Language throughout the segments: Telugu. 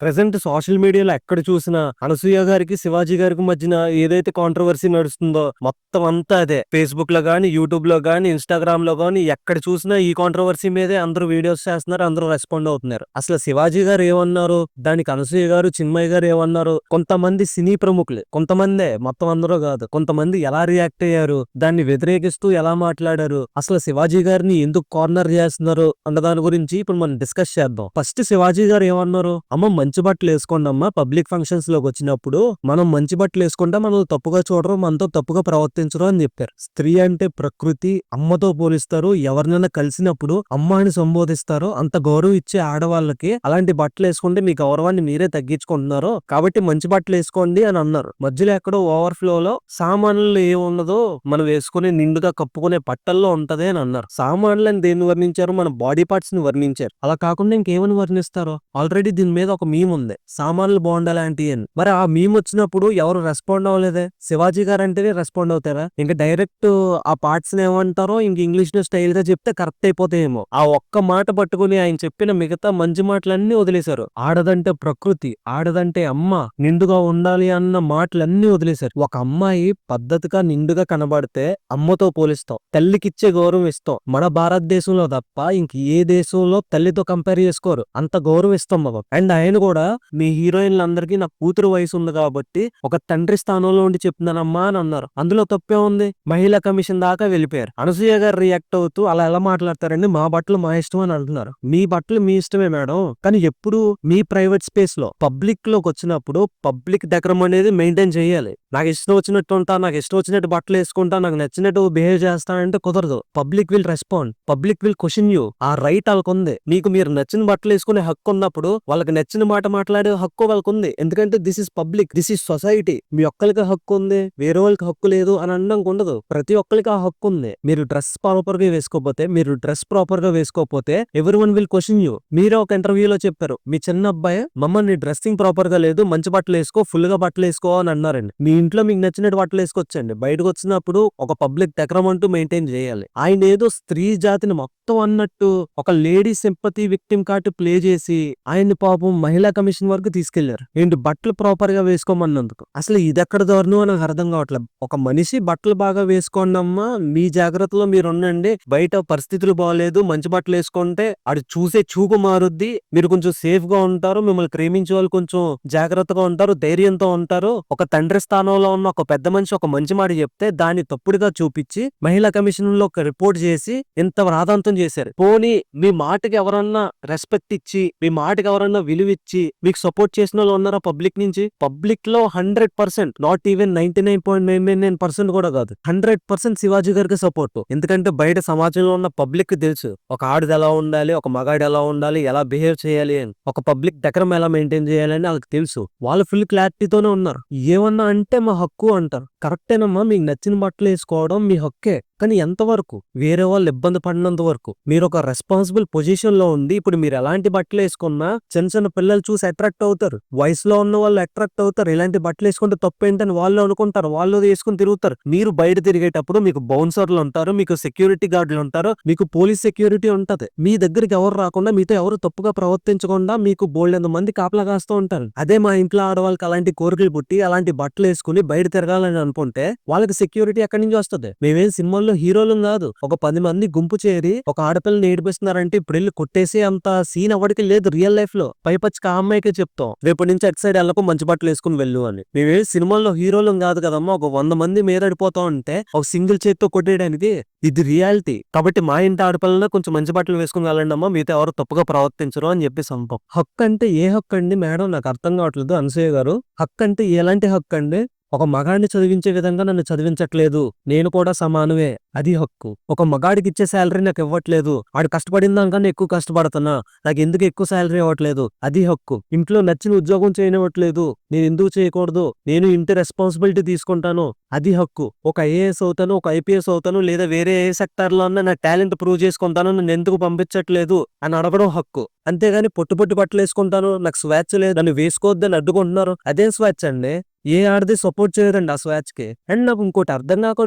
ప్రెసెంట్ సోషల్ మీడియాలో ఎక్కడ చూసినా అనసూయ గారికి శివాజీ గారికి మధ్యన ఏదైతే కాంట్రవర్సీ నడుస్తుందో మొత్తం అంతా అదే. ఫేస్బుక్లో గానీ యూట్యూబ్లో గానీ ఇన్స్టాగ్రామ్లో గానీ ఎక్కడ చూసినా ఈ కాంట్రవర్సీ మీదే అందరూ వీడియోస్ చేస్తున్నారు అందరూ రెస్పాండ్ అవుతున్నారు. అసలు శివాజీ గారు ఏమన్నారు? దానికి అనసూయ గారు చిన్మయ్య గారు ఏమన్నారు? కొంతమంది సినీ ప్రముఖులు కొంతమందే మొత్తం అందరూ కాదు కొంతమంది ఎలా రియాక్ట్ అయ్యారు? దాన్ని వ్యతిరేకిస్తూ ఎలా మాట్లాడారు? అసలు శివాజీ గారిని ఎందుకు కార్నర్ చేస్తున్నారు? అన్న దాని గురించి ఇప్పుడు మనం డిస్కస్ చేద్దాం. ఫస్ట్ శివాజీ గారు ఏమన్నారు? అమ్మ మంచి బట్టలు వేసుకోండమ్మా. పబ్లిక్ ఫంక్షన్స్లోకి వచ్చినప్పుడు మనం మంచి బట్టలు వేసుకుంటే మనం తప్పుగా చూడరు మనతో తప్పుగా ప్రవర్తించరు అని చెప్పారు. స్త్రీ అంటే ప్రకృతి అమ్మతో పోలిస్తారు. ఎవరినైనా కలిసినప్పుడు అమ్మ అని సంబోధిస్తారు. అంత గౌరవం ఇచ్చే ఆడవాళ్ళకి అలాంటి బట్టలు వేసుకుంటే మీ గౌరవాన్ని మీరే తగ్గించుకుంటున్నారు. కాబట్టి మంచి బట్టలు వేసుకోండి అని అన్నారు. మధ్యలో ఎక్కడో ఓవర్ ఫ్లో లో సామాన్లు ఏమున్నదో మనం వేసుకుని నిండుగా కప్పుకునే బట్టల్లో ఉంటది అని అన్నారు. సామాన్లు దేన్ని వర్ణించారు? మన బాడీ పార్ట్స్ని వర్ణించారు. అలా కాకుండా ఇంకేమని వర్ణిస్తారు? ఆల్రెడీ దీని మీద ఒక మీ మీమ్ ఉంది. సామాన్లు బాగుండాలంటి అని. మరి ఆ మీమ్ వచ్చినప్పుడు ఎవరు రెస్పాండ్ అవ్వలేదే? శివాజీ గారు అంటేనే రెస్పాండ్ అవుతారా? ఇంకా డైరెక్ట్ ఆ పార్ట్స్ ఏమంటారో ఇంక ఇంగ్లీష్లో స్టైల్గా చెప్తే కరెక్ట్ అయిపోతాయేమో. ఆ ఒక్క మాట పట్టుకుని ఆయన చెప్పిన మిగతా మంచి మాటలన్నీ వదిలేశారు. ఆడదంటే ప్రకృతి ఆడదంటే అమ్మ నిండుగా ఉండాలి అన్న మాటలన్నీ వదిలేశారు. ఒక అమ్మాయి పద్ధతిగా నిండుగా కనబడితే అమ్మతో పోలిస్తాం. తల్లికిచ్చే గౌరవం ఇస్తాం. మన భారతదేశంలో తప్ప ఇంక ఏ దేశంలో తల్లితో కంపేర్ చేసుకోరు. అంత గౌరవం ఇస్తాం బాబు. అండ్ ఆయన కూడా మీ హీరోయిన్లందరికీ నా కూతురు వయసు ఉంది కాబట్టి ఒక తండ్రి స్థానంలో ఉండి చెప్తున్నానమ్మా అని అన్నారు. అందులో తప్పే ఉంది మహిళా కమిషన్ దాకా వెళ్ళిపోయారు. అనసూయ గారు రియాక్ట్ అవుతూ అలా ఎలా మాట్లాడతారండి? మా బట్టలు మా ఇష్టం అని అంటున్నారు. మీ బట్టలు మీ ఇష్టమే మేడం. కానీ ఎప్పుడు మీ ప్రైవేట్ స్పేస్లో పబ్లిక్లోకి వచ్చినప్పుడు పబ్లిక్ డెకరం అనేది మెయింటైన్ చేయాలి. నాకు ఇష్టం వచ్చినట్టు ఉంటా నాకు ఇష్టం వచ్చినట్టు బట్టలు వేసుకుంటా నాకు నచ్చినట్టు బిహేవ్ చేస్తానంటే కుదరదు. Public will respond. Public will question you. ఆ రైట్ వాళ్ళకు ఉంది మీకు మీరు నచ్చిన బట్టలు వేసుకునే హక్కు ఉన్నప్పుడు వాళ్ళకి నచ్చిన మాట మాట్లాడే హక్కు వాళ్ళకు ఉంది ఎందుకంటే this is public this is society మీ ఒక్కరికి హక్కు ఉంది వేరే వాళ్ళకి హక్కు లేదు అని అనడం ఉండదు. ప్రతి ఒక్కరికి ఆ హక్కు ఉంది. మీరు డ్రెస్ ప్రాపర్గా వేసుకోకపోతే మీరు డ్రెస్ ప్రాపర్గా వేసుకోకపోతే ఎవరి వన్ విల్ క్వశ్చన్ యూ మీరే ఒక ఇంటర్వ్యూలో చెప్పారు. మీ చిన్న అబ్బాయి మమ్మల్ని డ్రెస్సింగ్ ప్రాపర్గా లేదు మంచి బట్టలు వేసుకో ఫుల్గా బట్టలు వేసుకో అని అన్నారండి. మీ ఇంట్లో మీకు నచ్చినట్టు బట్టలు వేసుకొచ్చండి బయటకు వచ్చినప్పుడు ఒక పబ్లిక్ డెకరం అంటూ మెయింటైన్ చేయాలి. ఆయన ఏదో స్త్రీ జాతిని మొత్తం అన్నట్టు ఒక lady sympathy victim card play చేసి ఆయన్ని పాపం మహిళా మహిళా కమిషన్ వరకు తీసుకెళ్ళారు. ఏంటి బట్టలు ప్రాపర్గా వేసుకోమన్నందుకు? అసలు ఇది ఎక్కడ దారుణం అని నాకు అర్థం కావట్లేదు. ఒక మనిషి బట్టలు బాగా వేసుకోండి అమ్మా మీ జాగ్రత్తలో మీరు ఉండండి బయట పరిస్థితులు బాగాలేదు మంచి బట్టలు వేసుకుంటే అది చూసే చూపు మారుద్ది మీరు కొంచెం సేఫ్గా ఉంటారు మిమ్మల్ని ప్రేమించే వాళ్ళు కొంచెం జాగ్రత్తగా ఉంటారు ధైర్యంతో ఉంటారు. ఒక తండ్రి స్థానంలో ఉన్న ఒక పెద్ద మనిషి ఒక మంచి మాట చెప్తే దాన్ని తప్పుడుగా చూపించి మహిళా కమిషన్లో ఒక రిపోర్ట్ చేసి ఇంత రాధాంతం చేశారు. పోనీ మీ మాటకి ఎవరన్నా రెస్పెక్ట్ ఇచ్చి మీ మాటకి ఎవరన్నా విలువ ఇచ్చి మీకు సపోర్ట్ చేసిన వాళ్ళు ఉన్నారా పబ్లిక్ నుంచి? పబ్లిక్లో hundred percent not even ninety nine point nine nine nine percent కూడా కాదు. హండ్రెడ్ పర్సెంట్ శివాజీ గారికి సపోర్ట్ ఎందుకంటే బయట సమాజంలో ఉన్న పబ్లిక్ తెలుసు. ఒక ఆడది ఎలా ఉండాలి ఒక మగాడు ఎలా ఉండాలి ఎలా బిహేవ్ చేయాలి అని. ఒక పబ్లిక్ డెకరం ఎలా మెయింటైన్ చేయాలి అని వాళ్ళకి తెలుసు. వాళ్ళు ఫుల్ క్లారిటీతోనే ఉన్నారు. ఏమన్నా అంటే మా హక్కు అంటారు. కరెక్టేనమ్మా మీకు నచ్చిన బట్టలు వేసుకోవడం మీ హక్కే. కానీ ఎంతవరకు? వేరే వాళ్ళు ఇబ్బంది పడినంత వరకు. మీరు ఒక రెస్పాన్సిబుల్ పొజిషన్లో ఉంది ఇప్పుడు మీరు ఎలాంటి బట్టలు వేసుకున్నా చిన్న చిన్న పిల్లలు చూసి అట్రాక్ట్ అవుతారు. వయసులో ఉన్న వాళ్ళు అట్రాక్ట్ అవుతారు. ఇలాంటి బట్టలు వేసుకుంటే తప్పు ఏంటని వాళ్ళు అనుకుంటారు. వాళ్ళు వేసుకుని తిరుగుతారు. మీరు బయట తిరిగేటప్పుడు మీకు బౌన్సర్లు ఉంటారు మీకు సెక్యూరిటీ గార్డులు ఉంటారు మీకు పోలీస్ సెక్యూరిటీ ఉంటది. మీ దగ్గరికి ఎవరు రాకుండా మీతో ఎవరు తప్పుగా ప్రవర్తించకుండా మీకు బోల్డెంత మంది కాపలా కాస్తూ ఉంటారు. అదే మా ఇంట్లో ఆడవాళ్ళకి అలాంటి కోరికలు పుట్టి అలాంటి బట్టలు వేసుకుని బయట తిరగాలని అనుకుంటే వాళ్ళకి సెక్యూరిటీ ఎక్కడి నుంచి వస్తుంది? మేమేం సినిమాల్లో హీరోలు కాదు. ఒక పది మంది గుంపు చేరి ఒక ఆడపిల్లని ఏడిపిస్తున్నారంటే ఇప్పుడు వెళ్ళి కొట్టేసి అంత సీన్ ఎవరికి లేదు రియల్ లైఫ్లో పైపచ్చిక ఆ అమ్మాయికే చెప్తాం. రేపటి నుంచి అటు సైడ్ వెళ్ళకు మంచి బట్టలు వేసుకుని వెళ్ళు అని. మేమే సినిమాల్లో హీరోలు కాదు కదమ్మా ఒక వంద మంది మీదడిపోతా ఉంటే ఒక సింగిల్ చేత్తో కొట్టేయడానికి ఇది రియాలిటీ. కాబట్టి మా ఇంటి ఆడపిల్లలు కొంచెం మంచి బట్టలు వేసుకుని వెళ్ళండి అమ్మా మీతో ఎవరు తప్పుగా ప్రవర్తించరు అని చెప్పి సంపం హక్కు అంటే ఏ హక్కు అండి మేడం నాకు అర్థం కావట్లేదు. అనసూయ గారు హక్కు అంటే ఎలాంటి హక్కు అండి ఒక మగాడిని చదివించే విధంగా నన్ను చదివించట్లేదు. నేను కూడా సమానమే. అది హక్కు. ఒక మగాడికి ఇచ్చే శాలరీ నాకు ఇవ్వట్లేదు. ఆడు కష్టపడిన దానికన్నా ఎక్కువ కష్టపడుతున్నా. నాకు ఎందుకు ఎక్కువ శాలరీ ఇవ్వట్లేదు? అది హక్కు. ఇంట్లో నచ్చిన ఉద్యోగం చేయనివ్వట్లేదు. నేను ఎందుకు చేయకూడదు? నేను ఇంటి రెస్పాన్సిబిలిటీ తీసుకుంటాను. అది హక్కు. ఒక ఐఏఎస్ అవుతాను ఒక ఐపీఎస్ అవుతాను లేదా వేరే ఏ సెక్టార్లో అన్నా నా టాలెంట్ ప్రూవ్ చేసుకుంటాను నన్ను ఎందుకు పంపించట్లేదు అని అడగడం హక్కు. అంతేగాని పొట్టు పొట్టు బట్టలు వేసుకుంటాను నాకు స్వేచ్ఛ లేదు. నన్ను వేసుకోవద్దని అడ్డుకుంటున్నారు. అదే స్వేచ్ఛ అండి? ఏ ఆడది సపోర్ట్ చేయదండి ఆ స్వాచ్కి? అండ్ నాకు ఇంకోటి అర్థం కాక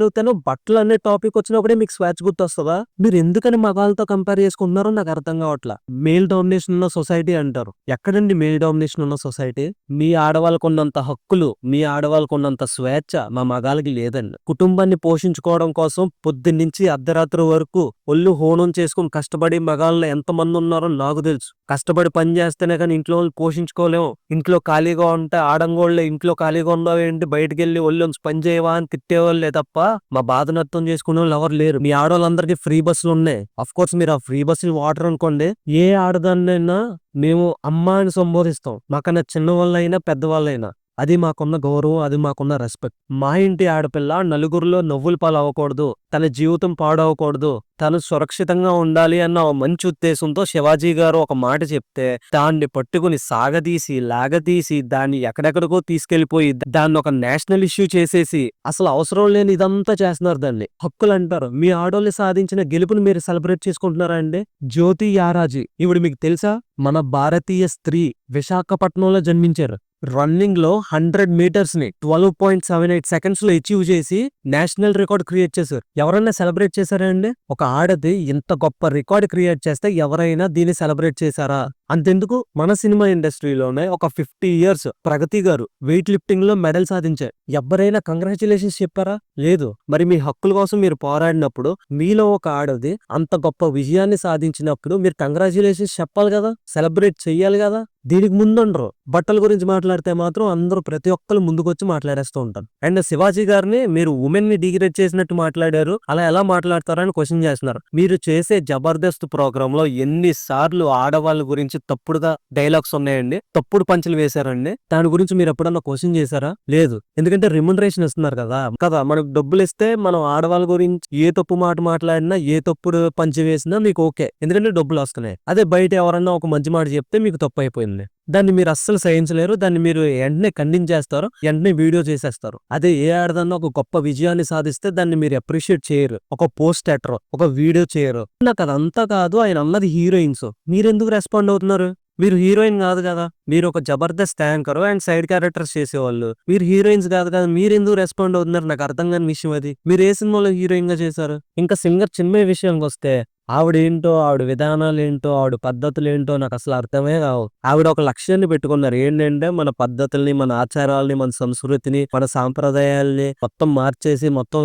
బట్టలు అనే టాపిక్ వచ్చినప్పుడే మీకు స్వాచ్ గుర్తొస్తుందా? మీరు ఎందుకని మగాళ్ళతో కంపేర్ చేసుకుంటున్నారో నాకు అర్థం కావట్లా. మేల్ డామినేషన్ ఉన్న సొసైటీ అంటారు. ఎక్కడండి మేల్ డామినేషన్ ఉన్న సొసైటీ మీ ఆడవాళ్ళకు ఉన్నంత హక్కులు మీ ఆడవాళ్ళకు ఉన్నంత స్వేచ్ఛ మా మగాళ్ళకి లేదండి. కుటుంబాన్ని పోషించుకోవడం కోసం పొద్దున్నుంచి అర్ధరాత్రి వరకు ఒళ్ళు హోనం చేసుకుని కష్టపడి మగాళ్ళు ఎంతమంది ఉన్నారో నాకు తెలుసు. కష్టపడి పని చేస్తేనే కానీ ఇంట్లో వాళ్ళు పోషించుకోలేము. ఇంట్లో ఖాళీగా ఉంటే ఆడంగోళ్ళే ఇంట్లో ఖాళీగా ఉన్నావేంటి బయటకు వెళ్ళి ఒళ్ళు పని చేయవా అని తిట్టేవాళ్ళే తప్ప మా బాధను అర్థం చేసుకునే వాళ్ళు ఎవరు లేరు. మీ ఆడవాళ్ళందరికీ ఫ్రీ బస్సులు ఉన్నాయి. అఫ్ కోర్స్ మీరు ఆ ఫ్రీ బస్సులు వాటర్ అనుకోండి. ఏ ఆడదాన్నైనా మేము అమ్మ అని సంబోధిస్తాం. మాకన్నా చిన్నవాళ్ళైనా పెద్దవాళ్ళైనా. అది మాకున్న గౌరవం అది మాకున్న రెస్పెక్ట్ మా ఇంటి ఆడపిల్ల నలుగురిలో నవ్వులు పాలవ్వకూడదు తన జీవితం పాడవకూడదు తను సురక్షితంగా ఉండాలి అన్న ఒక మంచి ఉద్దేశంతో శివాజీ గారు ఒక మాట చెప్తే దాన్ని పట్టుకుని సాగదీసి లాగదీసి దాన్ని ఎక్కడెక్కడికో తీసుకెళ్ళిపోయి దాన్ని ఒక నేషనల్ ఇష్యూ చేసేసి అసలు అవసరం లేని ఇదంతా చేస్తున్నారు దాన్ని. హక్కులు అంటారు. మీ ఆడోళ్ళు సాధించిన గెలుపుని మీరు సెలబ్రేట్ చేసుకుంటున్నారా అండి? జ్యోతి యారాజీ. ఇవిడు మీకు తెలుసా? మన భారతీయ స్త్రీ విశాఖపట్నంలో జన్మించారు. రన్నింగ్లో హండ్రెడ్ మీటర్స్ని ట్వెల్వ్ పాయింట్ సెవెన్ ఎయిట్ సెకండ్స్లో అచీవ్ చేసి నేషనల్ రికార్డ్ క్రియేట్ చేశారు. ఎవరైనా సెలబ్రేట్ చేశారా అండి? ఒక ఆడది ఇంత గొప్ప రికార్డ్ క్రియేట్ చేస్తే ఎవరైనా దీన్ని సెలబ్రేట్ చేశారా? అంతెందుకు మన సినిమా ఇండస్ట్రీలోనే ఒక ఫిఫ్టీ ఇయర్స్ ప్రగతి గారు వెయిట్ లిఫ్టింగ్లో మెడల్ సాధించారు. ఎవరైనా కంగ్రాచులేషన్స్ చెప్పారా? లేదు. మరి మీ హక్కుల కోసం మీరు పోరాడినప్పుడు మీలో ఒక ఆడది అంత గొప్ప విజయాన్ని సాధించినప్పుడు మీరు కంగ్రాచులేషన్స్ చెప్పాలి కదా? సెలబ్రేట్ చెయ్యాలి కదా? దీనికి ముందుండరు. బట్టల గురించి మాట్లాడితే మాత్రం అందరూ ప్రతి ఒక్కరు ముందుకొచ్చి మాట్లాడేస్తూ ఉంటారు. అండ్ శివాజీ గారిని మీరు ఉమెన్ని డిగ్రేడ్ చేసినట్టు మాట్లాడారు. అలా ఎలా మాట్లాడతారని క్వశ్చన్ చేస్తున్నారు. మీరు చేసే జబర్దస్త్ ప్రోగ్రామ్లో ఎన్ని సార్లు ఆడవాళ్ళ గురించి తప్పుడుగా డైలాగ్స్ ఉన్నాయండి. తప్పుడు పంచులు వేశారండి. దాని గురించి మీరు ఎప్పుడన్నా క్వశ్చన్ చేశారా? లేదు. ఎందుకంటే రిమ్యునరేషన్ ఇస్తున్నారు కదా. కదా మనకు డబ్బులు ఇస్తే మనం ఆడవాళ్ళ గురించి ఏ తప్పు మాట మాట్లాడినా ఏ తప్పుడు పంచి వేసినా మీకు ఓకే. ఎందుకంటే డబ్బులు వస్తున్నాయి. అదే బయట ఎవరన్నా ఒక మంచి మాట చెప్తే మీకు తప్పు అయిపోయింది. దాన్ని మీరు అస్సలు సహించలేరు దాన్ని మీరు వెంటనే ఖండించేస్తారు వెంటనే వీడియో చేసేస్తారు. అదే ఏ ఆడదన్నా ఒక గొప్ప విజయాన్ని సాధిస్తే దాన్ని మీరు అప్రిషియేట్ చేయరు. ఒక పోస్ట్ ఎటరు ఒక వీడియో చేయరు. నాకు అదంతా కాదు ఆయన అన్నది హీరోయిన్స్. మీరెందుకు రెస్పాండ్ అవుతున్నారు? మీరు హీరోయిన్ కాదు కదా. మీరు ఒక Jabardasth anchor and side characters చేసేవాళ్ళు. మీరు హీరోయిన్స్ కాదు కదా. మీరు ఎందుకు రెస్పాండ్ అవుతున్నారు? నాకు అర్థం కాని విషయం అది. మీరు ఏ సినిమాలో హీరోయిన్గా చేశారు? ఇంకా సింగర్ చిన్మయ విషయానికి వస్తే ఆవిడేంటో ఆవిడ విధానాలు ఏంటో ఆవిడ పద్ధతులు ఏంటో నాకు అసలు అర్థమే కావు. ఆవిడ ఒక లక్ష్యాన్ని పెట్టుకున్నారు. ఏంటంటే మన పద్ధతుల్ని మన ఆచారాలని మన సంస్కృతిని మన సాంప్రదాయాల్ని మొత్తం మార్చేసి మొత్తం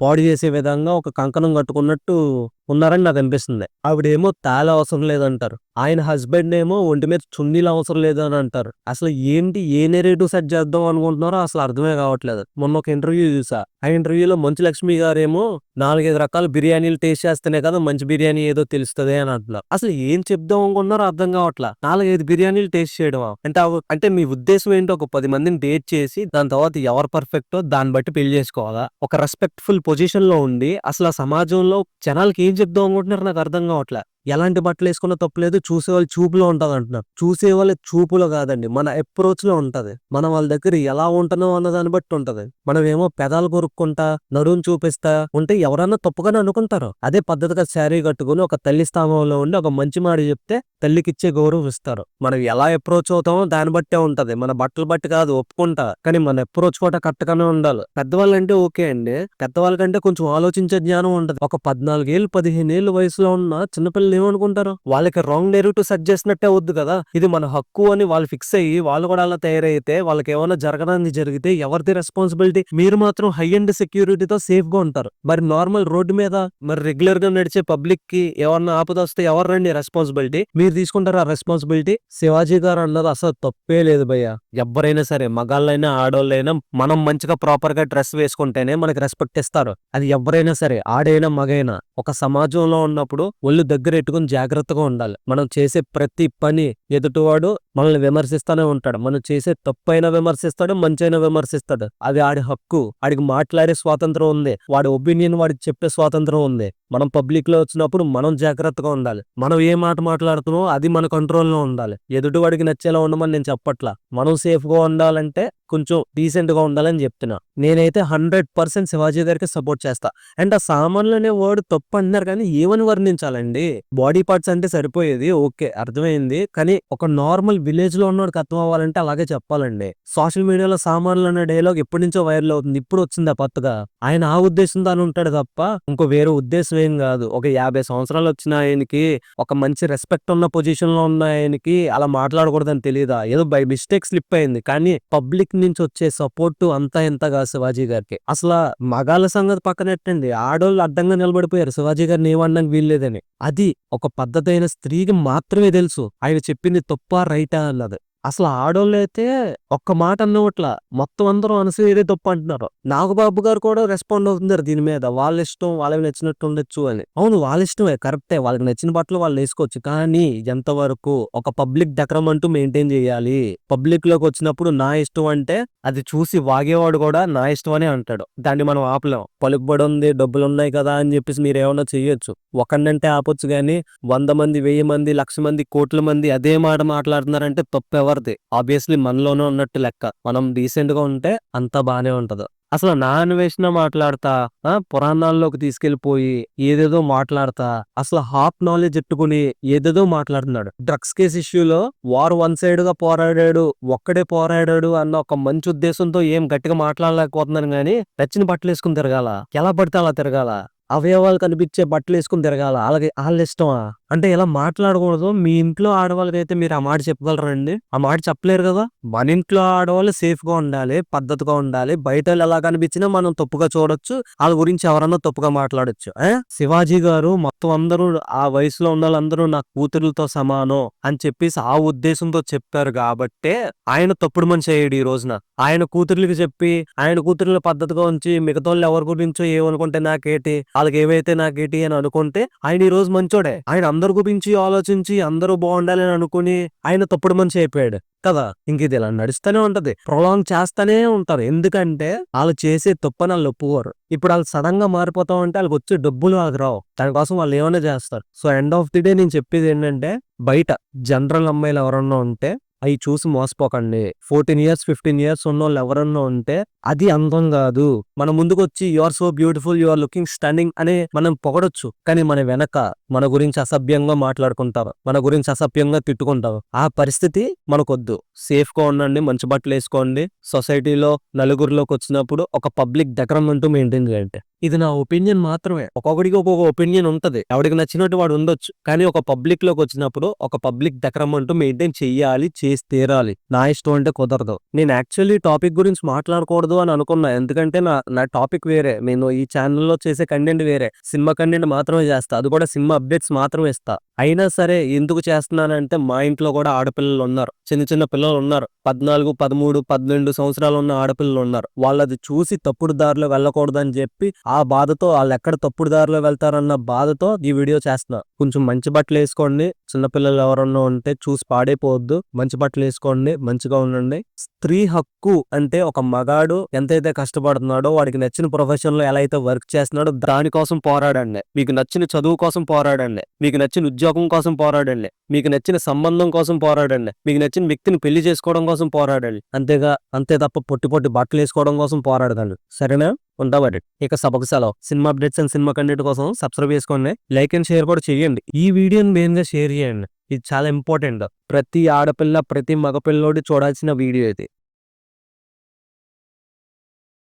పాడు చేసే విధంగా ఒక కంకణం కట్టుకున్నట్టు ఉన్నారని నాకు అనిపిస్తుంది. ఆవిడేమో తాళ అవసరం లేదంటారు. ఆయన హస్బెండ్ ఏమో ఒంటి మీద చున్నీలు అవసరం లేదు అని అంటారు అసలు ఏంటి ఏ నెరేటివ్ సెట్ చేద్దాం అనుకుంటున్నారో అసలు అర్థమే కావట్లేదు. మొన్న ఒక ఇంటర్వ్యూ చూసా. ఆ ఇంటర్వ్యూలో మంచు లక్ష్మి గారేమో నాలుగైదు రకాల బిర్యానీలు టేస్ట్ చేస్తేనే కదా మంచి బిర్యానీ ఏదో తెలుస్తుంది అని అంటున్నారు. అసలు ఏం చెప్దాం అనుకుంటున్నారో అర్థం కావట్లా? నాలుగైదు బిర్యానీలు టేస్ట్ చేయడం అంటే అంటే మీ ఉద్దేశం ఏంటో? ఒక పది మందిని డేట్ చేసి దాని తర్వాత ఎవరు పర్ఫెక్టో దాన్ని బట్టి పెళ్ళి చేసుకోవాలా? ఒక రెస్పెక్ట్ఫుల్ పొజిషన్లో ఉండి అసలు ఆ సమాజంలో జనాలకి ఏం చెప్దాం అనుకుంటున్నారు? నాకు అర్థం కావట్లే. ఎలాంటి బట్టలు వేసుకున్న తప్పలేదు చూసేవాళ్ళు చూపులో ఉంటుంది అంటున్నారు. చూసేవాళ్ళు చూపులో కాదండి. మన అప్రోచ్లో ఉంటది. మనం వాళ్ళ దగ్గర ఎలా ఉంటున్నాం అన్న దాన్ని బట్టి ఉంటది. మనం ఏమో పెదాలు కొరుక్కుంటా నడుము చూపిస్తా ఉంటే ఎవరన్నా తప్పుగానే అనుకుంటారు. అదే పద్ధతిగా శారీ కట్టుకుని ఒక తల్లి స్థానంలో ఉండి ఒక మంచి మాట చెప్తే తల్లికిచ్చే గౌరవం ఇస్తారు. మనం ఎలా అప్రోచ్ అవుతామో దాన్ని బట్టే ఉంటది. మన బట్టలు బట్టి కాదు ఒప్పుకుంటా. కానీ మన అప్రోచ్ కూడా కరెక్ట్గానే ఉండాలి. పెద్దవాళ్ళు అంటే ఓకే అండి. పెద్దవాళ్ళకంటే కొంచెం ఆలోచించే జ్ఞానం ఉంటది. ఒక పద్నాలుగేళ్ళు పదిహేను ఏళ్ళు వయసులో ఉన్న చిన్నపిల్లలు ఏమనుకుంటారు? వాళ్ళకి రాంగ్ నెరేటివ్ సెట్ చేసినట్టే వద్దు కదా. ఇది మన హక్కు అని వాళ్ళు ఫిక్స్ అయ్యి వాళ్ళు కూడా అలా తయారైతే వాళ్ళకి ఏమైనా జరగడానికి జరిగితే ఎవరిది రెస్పాన్సిబిలిటీ మీరు మాత్రం హై అండ్ సెక్యూరిటీతో సేఫ్గా ఉంటారు. మరి నార్మల్ రోడ్డు మీద మరి రెగ్యులర్గా నడిచే పబ్లిక్కి ఎవరన్నా ఆపద వస్తే ఎవరండి రెస్పాన్సిబిలిటీ మీరు తీసుకుంటారు ఆ రెస్పాన్సిబిలిటీ శివాజీ గారు అన్నది అసలు తప్పే లేదు భయ్య. ఎవరైనా సరే మగాళ్ళైనా ఆడోళ్ళైనా మనం మంచిగా ప్రాపర్గా డ్రెస్ వేసుకుంటేనే మనకి రెస్పెక్ట్ ఇస్తారు. అది ఎవరైనా సరే ఆడైనా మగైనా ఒక సమాజంలో ఉన్నప్పుడు ఒళ్ళు దగ్గర పెట్టుకుని జాగ్రత్తగా ఉండాలి. మనం చేసే ప్రతి పని ఎదుటివాడు మనల్ని విమర్శిస్తానే ఉంటాడు. మనం చేసే తప్పైన విమర్శిస్తాడు మంచైనా విమర్శిస్తాడు. అది ఆడి హక్కు. ఆడికి మాట్లాడే స్వాతంత్రం ఉంది. వాడి ఒపీనియన్ వాడికి చెప్పే స్వాతంత్రం ఉంది. మనం పబ్లిక్లో వచ్చినప్పుడు మనం జాగ్రత్తగా ఉండాలి. మనం ఏ మాట మాట్లాడుతున్నామో అది మన కంట్రోల్లో ఉండాలి. ఎదుటివాడికి నచ్చేలా ఉండమని నేను చెప్పట్లా. మనం సేఫ్గా ఉండాలంటే కొంచెం డీసెంట్గా ఉండాలని చెప్తున్నా. నేనైతే హండ్రెడ్ పర్సెంట్ శివాజీ గారికి సపోర్ట్ చేస్తా. అండ్ ఆ సామాన్లు అనే వర్డ్ తప్పు అన్నారు కానీ ఏమని వర్ణించాలండి? బాడీ పార్ట్స్ అంటే సరిపోయేది? ఓకే అర్థమైంది. కానీ ఒక నార్మల్ విలేజ్లో ఉన్నవాడికి అర్థం అవ్వాలంటే అలాగే చెప్పాలండి. సోషల్ మీడియాలో సామాన్లు అనే డైలాగ్ ఎప్పటి నుంచో వైరల్ అవుతుంది. ఇప్పుడు వచ్చిందా కొత్తగా ఆయన ఆ ఉద్దేశంతో అని ఉంటాడు తప్ప ఇంకో వేరే ఉద్దేశం ఏం కాదు. ఒక యాభై సంవత్సరాలు వచ్చిన ఆయనకి ఒక మంచి రెస్పెక్ట్ ఉన్న పొజిషన్లో ఉన్న ఆయనకి అలా మాట్లాడకూడదని తెలియదా ఏదో బై మిస్టేక్ స్లిప్ అయింది. కానీ పబ్లిక్ నుంచి వచ్చే సపోర్ట్ అంతా ఎంత కాదు శివాజీ గారికి. అసలు మగాళ్ళ సంగతి పక్కనెట్టండి ఆడోళ్ళు అడ్డంగా నిలబడిపోయారు. శివాజీ గారిని ఏమనడానికి వీల్లేదని. అది ఒక పద్ధతి అయిన స్త్రీకి మాత్రమే తెలుసు. ఆయన చెప్పింది తప్ప రైటా అన్నది. అసలు ఆడోళ్ళైతే ఒక్క మాట అన్నట్ల మొత్తం అందరూ అనసూయదే తప్పు అంటున్నారు. నాగబాబు గారు కూడా రెస్పాండ్ అవుతున్నారు దీని మీద వాళ్ళ ఇష్టం వాళ్ళకి నచ్చినట్టు ఉండొచ్చు అని. అవును వాళ్ళ ఇష్టమే కరెక్టే వాళ్ళకి నచ్చిన బట్టలు వాళ్ళు వేసుకోవచ్చు. కానీ ఎంతవరకు ఒక పబ్లిక్ డెకరం అంటూ మెయింటైన్ చేయాలి? పబ్లిక్లోకి వచ్చినప్పుడు నా ఇష్టం అంటే అది చూసి వాగేవాడు కూడా నా ఇష్టం అనే అంటాడు. దాన్ని మనం ఆపలేం. పలుకుబడి ఉంది డబ్బులు ఉన్నాయి కదా అని చెప్పేసి మీరు ఏమన్నా చెయ్యొచ్చు ఒకరినంటే ఆపొచ్చు కానీ వంద మంది వెయ్యి మంది లక్ష మంది కోట్ల మంది అదే మాట మాట్లాడుతున్నారంటే తప్పు ఎవరిది ఆబ్వియస్లీ మనలోనే ఉన్నట్టు లెక్క. మనం డీసెంట్గా ఉంటే అంత బానే ఉంటది. అసలు నా అన్వేషణ మాట్లాడతా పురాణాల్లోకి తీసుకెళ్ళిపోయి ఏదేదో మాట్లాడతా అసలు హాఫ్ నాలెడ్జ్ ఎట్టుకుని ఏదేదో మాట్లాడుతున్నాడు. డ్రగ్స్ కేసు ఇష్యూలో వారు వన్ సైడ్గా పోరాడాడు ఒక్కడే పోరాడాడు అన్న ఒక మంచి ఉద్దేశంతో ఏం గట్టిగా మాట్లాడలేకపోతున్నాను గానీ నచ్చిన బట్టలు వేసుకుని తిరగాల. ఎలా పడితే అలా తిరగాల. అవయవాలు కనిపించే బట్టలు వేసుకుని తిరగాల? అలాగే వాళ్ళ ఇష్టమా? అంటే ఇలా మాట్లాడకూడదు? మీ ఇంట్లో ఆడవాళ్ళకైతే మీరు ఆ మాట చెప్పగలరండి. ఆ మాట చెప్పలేరు కదా? మన ఇంట్లో ఆడవాళ్ళు సేఫ్గా ఉండాలి పద్ధతిగా ఉండాలి. బయట వాళ్ళు ఎలా కనిపించినా మనం తప్పుగా చూడొచ్చు. వాళ్ళ గురించి ఎవరన్నా తప్పుగా మాట్లాడొచ్చు. శివాజీ గారు మొత్తం అందరూ ఆ వయసులో ఉన్న వాళ్ళందరూ నా కూతురులతో సమానం అని చెప్పేసి ఆ ఉద్దేశంతో చెప్పారు కాబట్టే ఆయన తప్పుడు మనిషి అయ్యాడు ఈ రోజున. ఆయన కూతుర్లకి చెప్పి ఆయన కూతుర్ల పద్ధతిగా ఉంచి మిగతావాళ్ళు ఎవరి గురించో ఏమనుకుంటే నాకేటి వాళ్ళకి ఏవైతే నాకేటి అని అనుకుంటే ఆయన ఈ రోజు మంచోడే. ఆయన అందరి గురించి ఆలోచించి అందరూ బాగుండాలి అని అనుకుని ఆయన తప్పుడు మనిషి అయిపోయాడు. కదా? ఇంక ఇది ఇలా నడుస్తూనే ఉంటది. ప్రొలాంగ్ చేస్తూనే ఉంటారు. ఎందుకంటే వాళ్ళు చేసే తప్పని వాళ్ళు ఒప్పుకోరు ఇప్పుడు వాళ్ళు సడన్గా మారిపోతా ఉంటే వాళ్ళకి వచ్చే డబ్బులు వాళ్ళకి రావు. దానికోసం వాళ్ళు ఏమైనా చేస్తారు. So end of the day నేను చెప్పేది ఏంటంటే బయట జనరల్ అమ్మాయిలు ఎవరన్నా ఉంటే అవి చూసి మోసపోకండి. ఫోర్టీన్ ఇయర్స్ ఫిఫ్టీన్ ఇయర్స్ ఉన్న వాళ్ళు ఎవరన్నా ఉంటే అది అందం కాదు. మన ముందుకు వచ్చి you are so beautiful you are looking standing అని మనం పొగడొచ్చు. కానీ మన వెనక మన గురించి అసభ్యంగా మాట్లాడుకుంటారు. మన గురించి అసభ్యంగా తిట్టుకుంటారు. ఆ పరిస్థితి మనకొద్దు. సేఫ్గా ఉండండి మంచి బట్టలు వేసుకోండి సొసైటీలో నలుగురిలోకి వచ్చినప్పుడు ఒక పబ్లిక్ డెకరం అంటూ మెయింటైన్ చేయండి. ఇది నా ఒపీనియన్ మాత్రమే. ఒక్కొక్కడికి ఒక్కొక్క ఒపీనియన్ ఉంటది. ఎవడికి నచ్చినట్టు వాడు ఉండొచ్చు. కానీ ఒక పబ్లిక్లోకి వచ్చినప్పుడు ఒక పబ్లిక్ దగ్గరం అంటూ మెయింటైన్ చెయ్యాలి చేసి తీరాలి. నా ఇష్టం అంటే కుదరదు. నేను యాక్చువల్లీ టాపిక్ గురించి మాట్లాడకూడదు అని అనుకున్నా. ఎందుకంటే నా నా టాపిక్ వేరే. నేను ఈ ఛానల్లో చేసే కంటెంట్ వేరే. సినిమా కంటెంట్ మాత్రమే చేస్తా. అది కూడా సినిమా అప్డేట్స్ మాత్రమే ఇస్తా. అయినా సరే ఎందుకు చేస్తున్నానంటే మా ఇంట్లో కూడా ఆడపిల్లలు ఉన్నారు. చిన్న చిన్న పిల్లలు ఉన్నారు. పద్నాలుగు పదమూడు పన్నెండు సంవత్సరాలు ఉన్న ఆడపిల్లలు ఉన్నారు. వాళ్ళది చూసి తప్పుడు దారిలో వెళ్ళకూడదని చెప్పి ఆ బాధతో వాళ్ళు ఎక్కడ తప్పుడు దారిలో వెళ్తారన్న బాధతో ఈ వీడియో చేస్తున్నా. కొంచెం మంచి బట్టలు వేసుకోండి. చిన్నపిల్లలు ఎవరన్నా ఉంటే చూసి పాడైపోవద్దు. మంచి బట్టలు వేసుకోండి. మంచిగా ఉండండి. స్త్రీ హక్కు అంటే ఒక మగాడు ఎంతైతే కష్టపడుతున్నాడో వాడికి నచ్చిన ప్రొఫెషన్లో ఎలా అయితే వర్క్ చేస్తున్నాడో దానికోసం పోరాడండి. మీకు నచ్చిన చదువు కోసం పోరాడండి. మీకు నచ్చిన ఉద్యోగం కోసం పోరాడండి. మీకు నచ్చిన సంబంధం కోసం పోరాడండి. మీకు నచ్చిన వ్యక్తిని పెళ్ళి చేసుకోవడం కోసం పోరాడండి. అంతేగా అంతే తప్ప పొట్టి పొట్టి బట్టలు వేసుకోవడం కోసం పోరాడదండి. సరేనా? ఉంటామండి. ఇక సభకు సెలవు. Cinema updates and cinema content కోసం సబ్స్క్రైబ్ చేసుకోండి. లైక్ అండ్ షేర్ కూడా చేయండి. ఈ వీడియోని మెయిన్గా షేర్ చేయండి. ఇది చాలా ఇంపార్టెంట్. ప్రతి ఆడపిల్ల ప్రతి మగపిల్లోడి చూడాల్సిన వీడియో ఇది.